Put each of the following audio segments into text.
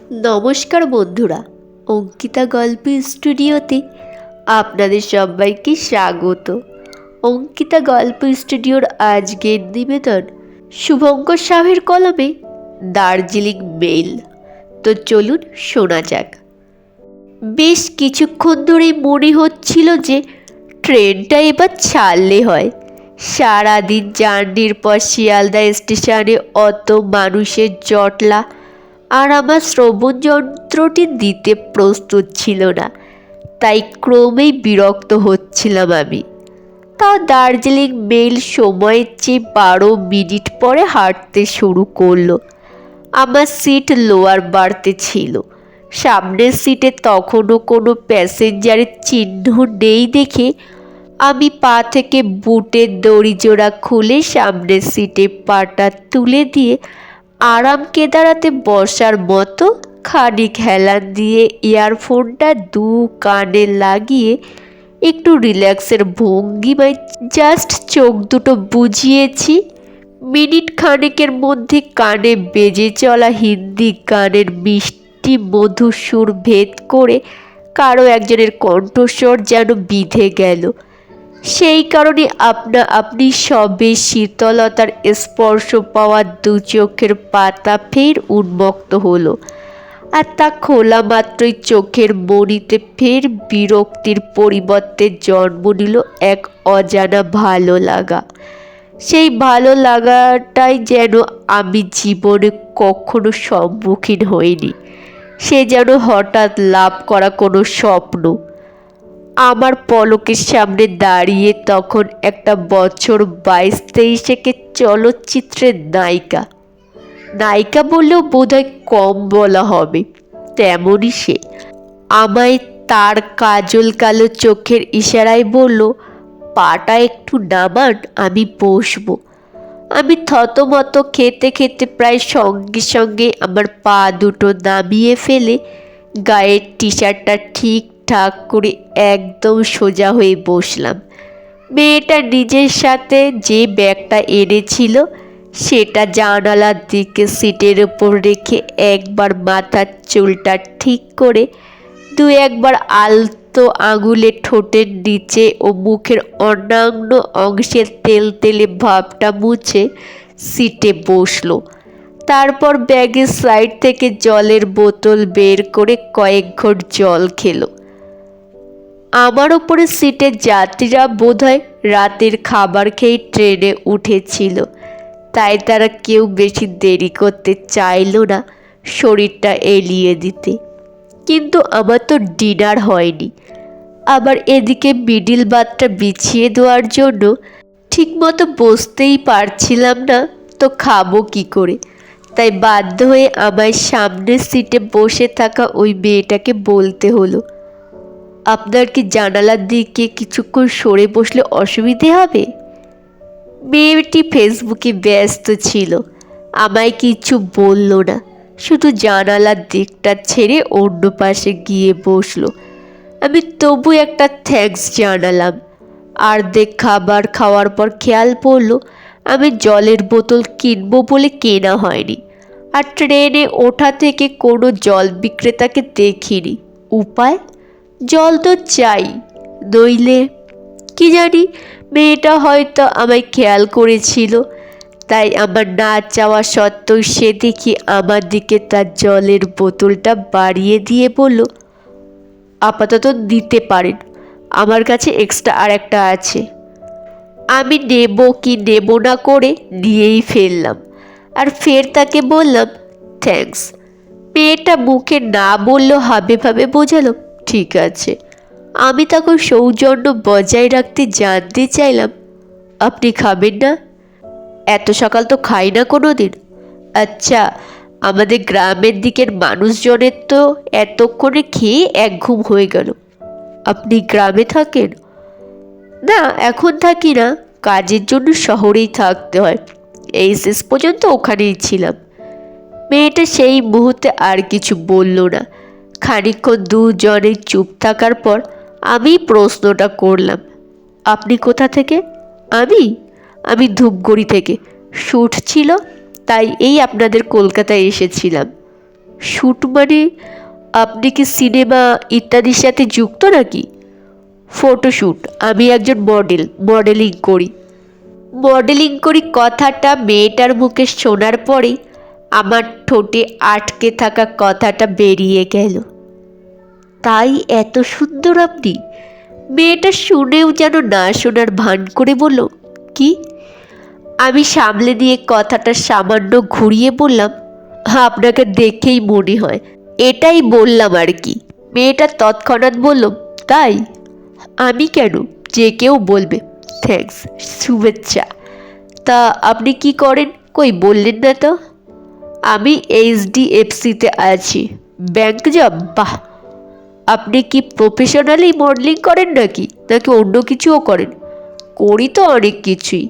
নমস্কার বন্ধুরা, অঙ্কিতা গল্প স্টুডিওতে আপনাদের সবাইকে স্বাগত। অঙ্কিতা গল্প স্টুডিওর আজকের নিবেদন শুভঙ্কর শাহের কলমে দার্জিলিং মেল। তো চলুন শোনা যাক। বেশ কিছুক্ষণ ধরেই মনে হচ্ছিল যে ট্রেনটা এবার ছাড়লে হয়। সারাদিন জার্নির পর শিয়ালদা স্টেশনে অত মানুষের জটলা আর আমার শ্রবণ যন্ত্রটি দিতে প্রস্তুত ছিল না। তাই ক্রমেই বিরক্ত হচ্ছিলাম আমি। তাও দার্জিলিং মেল সময়ের চেয়ে বারো মিনিট পরে হাঁটতে শুরু করল। আমার সিট লোয়ার বাড়তে ছিল। সামনের সিটে তখনও কোনো প্যাসেঞ্জারের চিহ্ন নেই দেখে আমি পা থেকে বুটের দড়ি জোড়া খুলে সামনের সিটে পাটা তুলে দিয়ে আরাম কেদারাতে বসার মতো খানিক হেলান দিয়ে ইয়ারফোনটা দু কানে লাগিয়ে একটু রিল্যাক্সের ভঙ্গিমায় জাস্ট চোখ দুটো বুঝিয়েছি। মিনিট খানেকের মধ্যে কানে বেজে চলা হিন্দি গানের মিষ্টি মধুর সুর ভেদ করে কারও একজনের কণ্ঠস্বর যেন বিধে গেল। সেই কারণে আপনা, আপনি সবে শীতলতার স্পর্শ পাওয়া দু চোখের পাতা ফের উন্মুক্ত হলো। আর তা খোলা মাত্রই চোখের মণিতে ফের বিরক্তির পরিবর্তে জন্ম নিল এক অজানা ভালো লাগা। সেই ভালো লাগাটাই যেন আমি জীবনে কখনো সম্মুখীন হইনি। সে যেন হঠাৎ লাভ করা কোনো স্বপ্ন। আমার পলকের সামনে দাঁড়িয়ে তখন একটা বছর বাইশ তেইশেকে চলচ্চিত্রের নায়িকা। নায়িকা বললেও বোধহয় কম বলা হবে, তেমনই সে। আমায় তার কাজল কালো চোখের ইশারায় বলল, পাটা একটু নামান, আমি বসবো। আমি থতমত খেতে খেতে প্রায় সঙ্গে সঙ্গে আমার পা দুটো নামিয়ে ফেলে, গায়ের টি শার্টটা ঠিকঠাক করে একদম সোজা হয়ে বসলাম। মেয়েটা নিজের সাথে যে ব্যাগটা এনেছিল, সেটা জানালার দিকে সিটের ওপর রেখে একবার মাথার চুলটা ঠিক করে দু একবার আলতো আঙুলে ঠোঁটের নিচে ও মুখের অন্যান্য অংশের তেল তেলে ভাবটা মুছে সিটে বসল। তারপর ব্যাগের সাইড থেকে জলের বোতল বের করে কয়েক ঘট জল খেলো। আমার ওপরে সিটে যাত্রীরা বোধহয় রাতের খাবার খেয়ে ট্রেনে উঠেছিল। তাই তারা কেউ বেশি দেরি করতে চাইলো না শরীরটা এলিয়ে দিতে। কিন্তু আমার তো ডিনার হয়নি। আবার এদিকে মিডিল বাতটা বিছিয়ে দেওয়ার জন্য ঠিকমতো বসতেই পারছিলাম না, তো খাব কি করে? তাই বাধ্য হয়ে আমায় সামনের সিটে বসে থাকা ওই মেয়েটাকে বলতে হলো আপনার কি জানালার দিকে কিছুক্ষণ সরে বসলে অসুবিধে হবে? মেয়েটি ফেসবুকে ব্যস্ত ছিল। আমায় কিছু বলল না। শুধু জানালার দিকটা ছেড়ে অন্য পাশে গিয়ে বসল। আমি তবু একটা থ্যাঙ্কস জানালাম। আর দেখ খাবার খাওয়ার পর খেয়াল পড়ল, আমি জলের বোতল কিনবো বলে কেনা হয়নি আর ট্রেনে ওঠা থেকে কোনো জল বিক্রেতাকে দেখিনি। উপায়? জল তো চাই, নইলে কি জানি মেয়েটা হয়তো আমায় খেয়াল করেছিল। তাই আমার না চাওয়া সত্ত্বেও সে দেখি আমার দিকে তার জলের বোতলটা বাড়িয়ে দিয়ে বলল, আপাতত দিতে পারেন, আমার কাছে এক্সট্রা আর একটা আছে। আমি নেব কি নেব না করে নিয়েই ফেললাম। আর ফের তাকে বললাম থ্যাঙ্কস মেয়েটা মুখে না বললেও হাবে ভাবে বোঝালো ঠিক আছে। আমি তখন সৌজন্য বজায় রাখতে জানতে চাইলাম, আপনি খাবেন না? এত সকাল তো খাই না কোনো দিন আচ্ছা আমাদের গ্রামের দিকের মানুষজনের তো এতক্ষণে খেয়ে এক ঘুম হয়ে গেল। আপনি গ্রামে থাকেন? না, এখন থাকি না। কাজের জন্য শহরেই থাকতে হয়। এই শেষ পর্যন্ত ওখানেই ছিলাম। মেয়েটা সেই মুহূর্তে আর কিছু বলল না। খানিক্ষণ দুজনে চুপ থাকার পর আমি প্রশ্নটা করলাম, আপনি কোথা থেকে? আমি? আমি ধূপগুড়ি থেকে। শ্যুট ছিল, তাই এই আপনাদের কলকাতায় এসেছিলাম। শ্যুট মানে আপনি কি সিনেমা ইত্যাদির সাথে যুক্ত নাকি? ফটোশ্যুট আমি একজন মডেল, মডেলিং করি। মডেলিং করি কথাটা মেয়েটার মুখে শোনার পরে আমার ঠোঁটে আটকে থাকা কথাটা বেরিয়ে গেল। তাই এত সুন্দর আপনি? মেয়েটা শুনেও যেন না শোনার ভান করে বলল, কি? আমি সামলে দিয়ে কথাটা সামান্য ঘুরিয়ে বললাম, আপনাকে দেখেই মনে হয়, এটাই বললাম আর কি। মেয়েটা তৎক্ষণাৎ বলল, তাই? আমি কেন? যে কেউ বলবে। থ্যাঙ্কস, শুভেচ্ছা। তা আপনি কি করেন? কই বললেন না তো? আমি এইচডিএফসিতে আছি। ব্যাংক জব বাহ! আপনি কি প্রফেশনালি মডেলিং করেন নাকি? নাকি অন্য কিছুও করেন? করি তো অনেক কিছুই।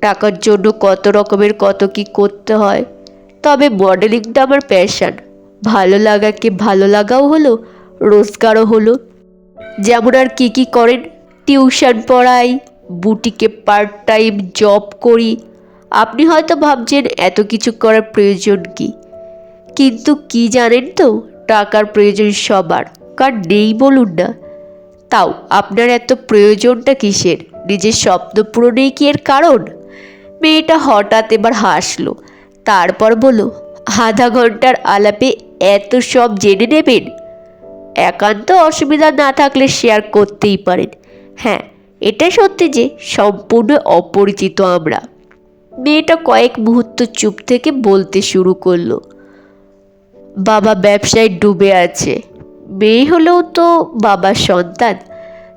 টাকার জন্য কত রকমের কত কি করতে হয়। তবে মডেলিংটা আমার প্যাশান ভালো লাগাকে ভালো লাগাও হলো? রোজগারও হলো। যেমন আর কি কি করেন? টিউশন পড়াই, বুটিকে পার্ট টাইম জব করি আপনি হয়তো ভাবছেন, এত কিছু করার প্রয়োজন কি? কিন্তু কি জানেন তো, টাকার প্রয়োজন সবার। কার নেই বলুন না। তাও, আপনার এত প্রয়োজনটা কিসের? নিজের স্বপ্ন পূরণেই কি এর কারণ? মেয়েটা হঠাৎ এবার হাসলো। তারপর বলো আধা ঘণ্টার আলাপে এত সব জেনে নেবেন? একান্ত অসুবিধা না থাকলে শেয়ার করতেই পারেন। হ্যাঁ এটা সত্যি যে, সম্পূর্ণ অপরিচিত আমরা। মেয়েটা কয়েক মুহূর্ত চুপ থেকে বলতে শুরু করল, বাবা ব্যবসায় ডুবে আছে। মেয়ে হলেও তো বাবার সন্তান।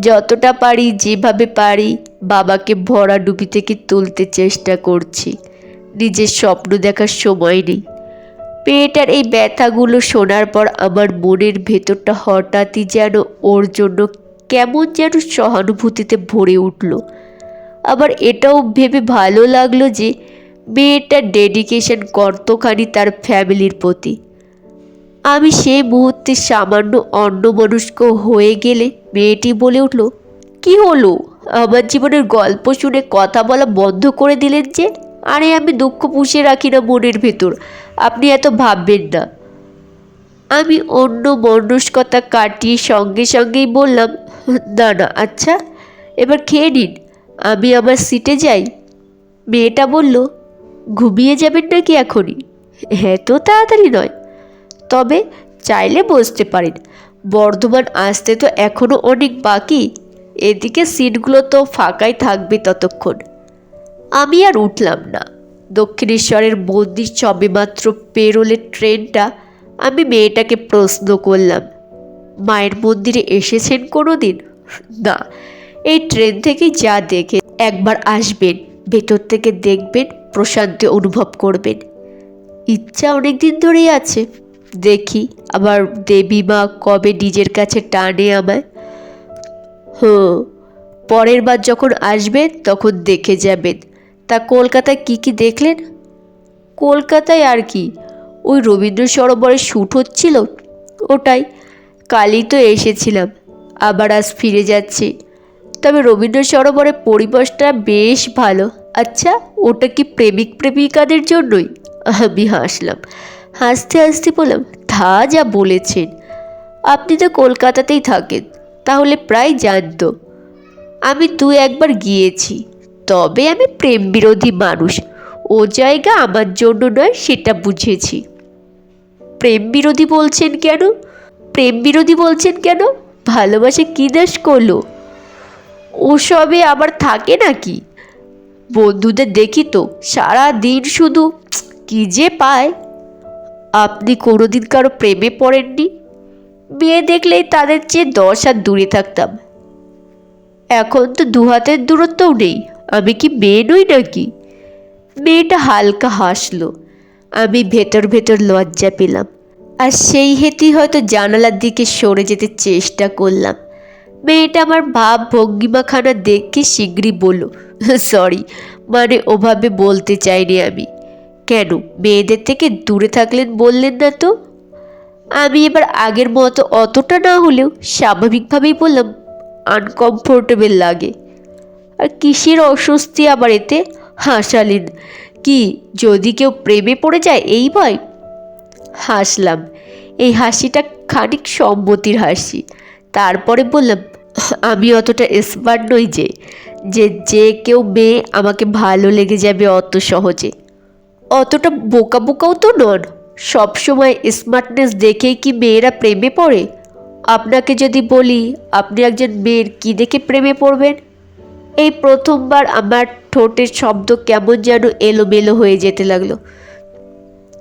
যতটা পারি, যেভাবে পারি, বাবাকে ভরা ডুবি থেকে তুলতে চেষ্টা করছি। নিজের স্বপ্ন দেখার সময় নেই। মেয়েটার এই ব্যথাগুলো শোনার পর আমার মনের ভেতরটা হঠাৎই যেন ওর জন্য কেমন যেন সহানুভূতিতে ভরে উঠল। আবার এটাও ভেবে ভালো লাগল যে মেয়েটার ডেডিকেশন কতখানি তার ফ্যামিলির প্রতি। আমি সেই মুহূর্তে সামান্য অন্যমনস্ক হয়ে গেলে মেয়েটি বলে উঠল, কি হলো? আমার জীবনের গল্প শুনে কথা বলা বন্ধ করে দিলেন যে? আরে আমি দুঃখ পুষে রাখি না মনের ভেতর। আপনি এত ভাববেন না। আমি অন্য মনস্কতা কাটিয়ে সঙ্গে সঙ্গেই বললাম, না না আচ্ছা এবার খেয়ে নিন। আমি আমার সিটে যাই। মেয়েটা বলল, ঘুমিয়ে যাবেন নাকি এখনই? হ্যাঁ তো, তাড়াতাড়ি নয়। তবে চাইলে বসতে পারেন। বর্ধমান আসতে তো এখনও অনেক বাকি। এদিকে সিটগুলো তো ফাঁকাই থাকবে ততক্ষণ। আমি আর উঠলাম না। দক্ষিণেশ্বরের মন্দির সবেমাত্র পেরোলে ট্রেনটা। আমি মেয়েটাকে প্রশ্ন করলাম, মায়ের মন্দিরে এসেছেন কোনো দিন না এই ট্রেন থেকে যা দেখে একবার আসবেন, ভেতর থেকে দেখবেন, প্রশান্তি অনুভব করবেন। ইচ্ছা অনেক দিন ধরেই আছে। দেখি, আবার দেবী মা কবে নিজের কাছে টানে আমায়। হো পরের বার যখন আসবেন, তখন দেখে যাবেন। তা কলকাতায় কি কি দেখলেন? কলকাতায় আর কি, ওই রবীন্দ্র সরোবরে শ্যুট হচ্ছিল, ওটাই। কালই তো এসেছিলাম, আবার আজ ফিরে যাচ্ছি। তবে রবীন্দ্র সরোবরের পরিবেশটা বেশ ভালো। আচ্ছা ওটা কি প্রেমিক প্রেমিকাদের জন্যই? আমি হাসলাম। হাসতে হাসতে বললাম, তা যা বলেছেন। আপনি তো কলকাতাতেই থাকেন, তাহলে প্রায় জানতো। আমি দু একবার গিয়েছি, তবে আমি প্রেম বিরোধী মানুষ। ও জায়গা আমার জন্য নয়, সেটা বুঝেছি। প্রেম বিরোধী বলছেন কেন? প্রেম বিরোধী বলছেন কেন? ভালোবাসা কী দাস করল? ওসবে আবার থাকে নাকি? বন্ধুদের দেখি তো সারা দিন শুধু কি যে পায়। আপনি কোনোদিন কারও প্রেমে পড়েননি? মেয়ে দেখলেই তাদের চেয়ে দশ হাত দূরে থাকতাম। এখন তো দু হাতের দূরত্বও নেই, আমি কি মেয়ে নই নাকি? মেয়েটা হালকা হাসলো, আমি ভেতর ভেতর লজ্জা পেলাম। আর সেই হেতুই হয়তো জানালার দিকে সরে যেতে চেষ্টা করলাম। মেয়েটা আমার ভাব ভঙ্গিমাখানা দেখে শীঘ্রই বলল, সরি মানে ওভাবে বলতে চাইনি আমি। কেন, মেয়েদের থেকে দূরে থাকলেন বললেন না তো? আমি এবার আগের মতো অতটা না হলেও স্বাভাবিকভাবেই বললাম আনকমফোর্টেবল লাগে। আর কিসের অস্বস্তি আবার এতে? হাসালেন। কি, যদি কেউ প্রেমে পড়ে যায় এই ভয়? হাসলাম। এই হাসিটা খানিক সম্মতির হাসি। তারপরে বললাম আমি অতটা স্মার্ট নই যে যে যে কেউ মেয়ে আমাকে ভালো লেগে যাবে অত সহজে। অতটা বোকা বোকাও তো নন। সবসময় স্মার্টনেস দেখেই কি মেয়েরা প্রেমে পড়ে? আপনাকে যদি বলি, আপনি একজন মেয়ের কি দেখে প্রেমে পড়বেন? এই প্রথমবার আমার ঠোঁটের শব্দ কেমন যেন এলোমেলো হয়ে যেতে লাগল।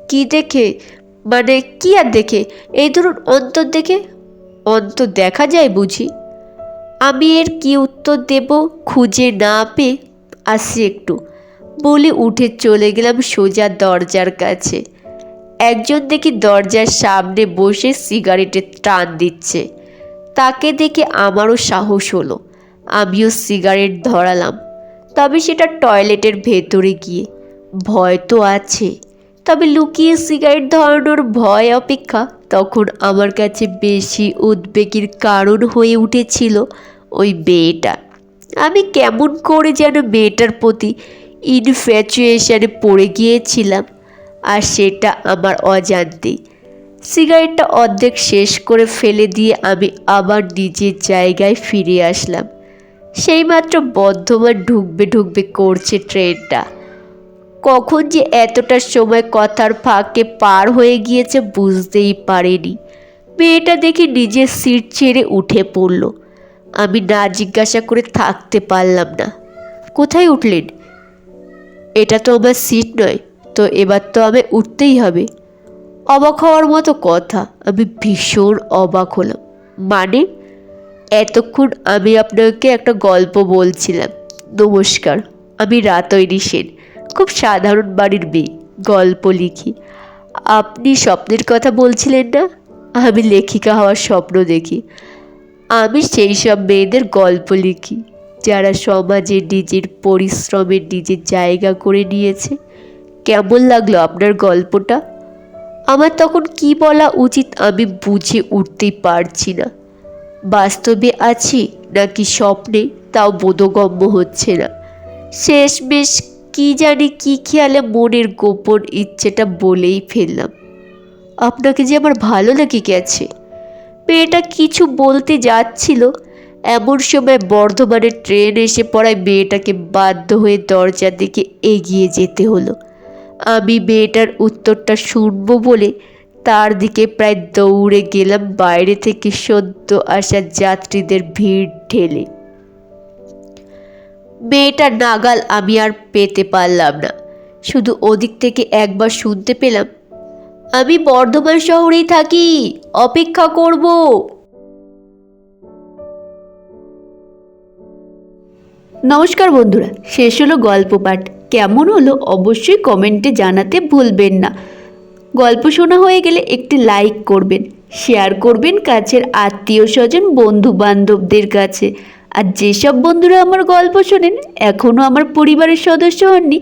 কি দেখে? মানে কি আর দেখে? এই ধরুন অন্তর দেখে? অন্তর দেখা যায় বুঝি। আমি এর কি উত্তর দেব খুঁজে না পেয়ে আসি একটু। বলে উঠে চলে গেলাম সোজা দরজার কাছে। একজন দেখি দরজার সামনে বসে সিগারেটের টান দিচ্ছে। তাকে দেখে আমারও সাহস হলো। আমিও সিগারেট ধরালাম। তবে সেটা টয়লেটের ভেতরে গিয়ে। ভয় তো আছে। তবে লুকিয়ে সিগারেট ধরানোর ভয় অপেক্ষা তখন আমার কাছে বেশি উদ্বেগের কারণ হয়ে উঠেছিল। ওই মেয়েটা। আমি কেমন করে যেন মেয়েটার প্রতি ইনফ্যাচুয়েশনে পড়ে গিয়েছিলাম, আর সেটা আমার অজান্তেই সিগারেটটা অর্ধেক শেষ করে ফেলে দিয়ে আমি আবার নিজের জায়গায় ফিরে আসলাম। সেইমাত্র বর্ধমান ঢুকবে ঢুকবে করছে ট্রেনটা। কখন যে এতটা সময় কথার ফাঁকে পার হয়ে গিয়েছে বুঝতেই পারেনি। মেয়েটা দেখে নিজের সিট ছেড়ে উঠে পড়ল। আমি না জিজ্ঞাসা করে থাকতে পারলাম না। কোথায় উঠলেন? এটা তো আমার সিট নয়, তো এবার তো আমি উঠতেই হবে। অবাক হওয়ার মতো কথা, আমি ভীষণ অবাক হলাম। মানে? এতক্ষণ আমি আপনাকে একটা গল্প বলছিলাম। নমস্কার, আমি রাতৈরি সেন, খুব সাধারণ বাড়ির মেয়ে, গল্প লিখি। আপনি স্বপ্নের কথা বলছিলেন না? আমি লেখিকা হওয়ার স্বপ্ন দেখি। আমি সেই সব মেয়েদের গল্প লিখি, যারা সমাজে নিজের পরিশ্রমের নিজের জায়গা করে নিয়েছে। কেমন লাগল আপনার গল্পটা? আমার তখন কি বলা উচিত আমি বুঝে উঠতেই পারছি না। বাস্তবে আছি নাকি স্বপ্নে? তাও বোধগম্য হচ্ছে না। শেষমেশ কি জানি কি খেয়ালে মনের গোপন ইচ্ছেটা বলেই ফেললাম। আপনাকে যে আমার ভালো লেগে গেছে। মেয়েটা কিছু বলতে যাচ্ছিল। এমন সময় বর্ধমানের ট্রেন এসে পড়ায় মেয়েটাকে বাধ্য হয়ে দরজার দিকে এগিয়ে যেতে হলো। আমি মেয়েটার উত্তরটা শুনব বলে তার দিকে প্রায় দৌড়ে গেলাম বাইরে থেকে সদ্য আসা যাত্রীদের ভিড় ঠেলে। মেয়েটার নাগাল আমি আর পেতে পারলাম না। শুধু ওদিক থেকে একবার শুনতে পেলাম আমি বর্ধমান শহরেই থাকি। অপেক্ষা করব। নমস্কার বন্ধুরা, শেষ হলো গল্প পাঠ। কেমন হলো অবশ্যই কমেন্টে জানাতে ভুলবেন না। গল্প শোনা হয়ে গেলে একটি লাইক করবেন, শেয়ার করবেন কাছের আত্মীয় স্বজন বন্ধু বান্ধবদের কাছে। আর যেসব বন্ধুরা আমার গল্প শোনেন, এখনও আমার পরিবারের সদস্য হননি